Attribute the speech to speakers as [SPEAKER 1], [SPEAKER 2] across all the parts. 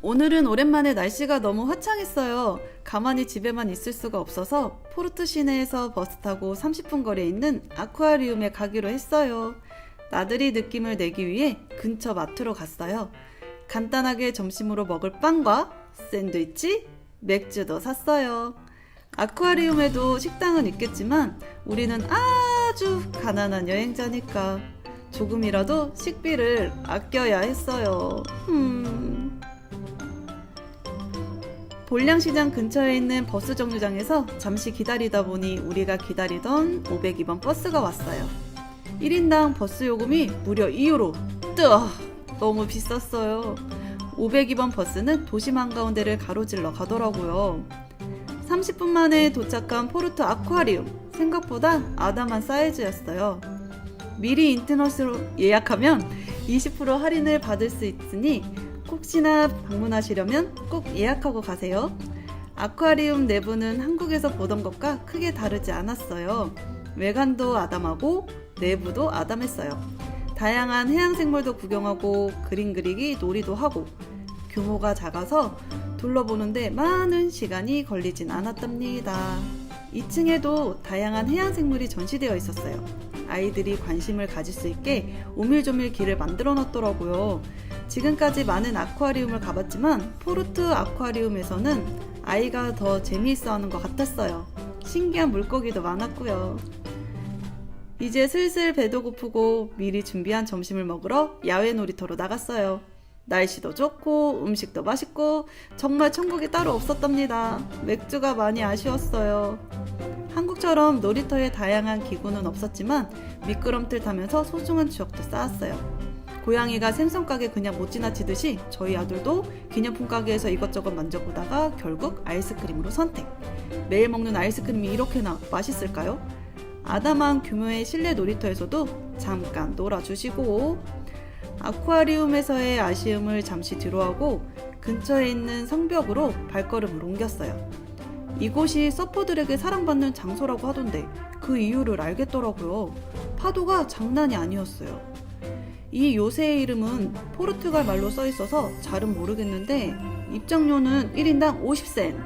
[SPEAKER 1] 오늘은 오랜만에 날씨가 너무 화창했어요. 가만히 집에만 있을 수가 없어서 포르투 시내에서 버스 타고 30분 거리에 있는 아쿠아리움에 가기로 했어요. 나들이 느낌을 내기 위해 근처 마트로 갔어요. 간단하게 점심으로 먹을 빵과 샌드위치, 맥주도 샀어요. 아쿠아리움에도 식당은 있겠지만 우리는 아주 가난한 여행자니까 조금이라도 식비를 아껴야 했어요. 음. 볼량시장 근처에 있는 버스 정류장에서 잠시 기다리다 보니 우리가 기다리던 502번 버스가 왔어요. 1인당 버스 요금이 무려 2유로. 뜨아! 너무 비쌌어요. 502번 버스는 도심 한가운데를 가로질러 가더라고요. 30분 만에 도착한 포르투 아쿠아리움. 생각보다 아담한 사이즈였어요. 미리 인터넷으로 예약하면 20% 할인을 받을 수 있으니 혹시나 방문하시려면 꼭 예약하고 가세요. 아쿠아리움 내부는 한국에서 보던 것과 크게 다르지 않았어요. 외관도 아담하고 내부도 아담했어요. 다양한 해양 생물도 구경하고 그림 그리기 놀이도 하고 규모가 작아서 둘러보는데 많은 시간이 걸리진 않았답니다. 2층에도 다양한 해양 생물이 전시되어 있었어요. 아이들이 관심을 가질 수 있게 오밀조밀 길을 만들어 놨더라고요. 지금까지 많은 아쿠아리움을 가봤지만 포르투 아쿠아리움에서는 아이가 더 재미있어 하는 것 같았어요. 신기한 물고기도 많았고요. 이제 슬슬 배도 고프고 미리 준비한 점심을 먹으러 야외 놀이터로 나갔어요. 날씨도 좋고 음식도 맛있고 정말 천국이 따로 없었답니다. 맥주가 많이 아쉬웠어요. 한국처럼 놀이터에 다양한 기구는 없었지만 미끄럼틀 타면서 소중한 추억도 쌓았어요. 고양이가 생선 가게 그냥 못 지나치듯이 저희 아들도 기념품 가게에서 이것저것 만져보다가 결국 아이스크림으로 선택. 매일 먹는 아이스크림이 이렇게나 맛있을까요? 아담한 규모의 실내 놀이터에서도 잠깐 놀아주시고 아쿠아리움에서의 아쉬움을 잠시 뒤로하고 근처에 있는 성벽으로 발걸음을 옮겼어요. 이곳이 서퍼들에게 사랑받는 장소라고 하던데 그 이유를 알겠더라고요. 파도가 장난이 아니었어요. 이 요새의 이름은 포르투갈 말로 써 있어서 잘은 모르겠는데 입장료는 1인당 50센,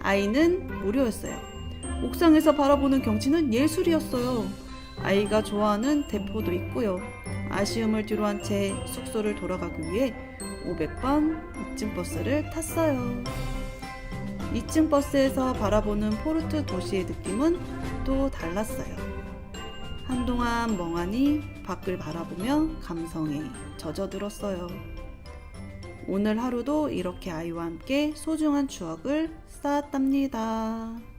[SPEAKER 1] 아이는 무료였어요. 옥상에서 바라보는 경치는 예술이었어요. 아이가 좋아하는 대포도 있고요. 아쉬움을 뒤로한 채 숙소를 돌아가기 위해 500번 2층 버스를 탔어요. 2층 버스에서 바라보는 포르투 도시의 느낌은 또 달랐어요. 한동안 멍하니 밖을 바라보며 감성에 젖어들었어요. 오늘 하루도 이렇게 아이와 함께 소중한 추억을 쌓았답니다.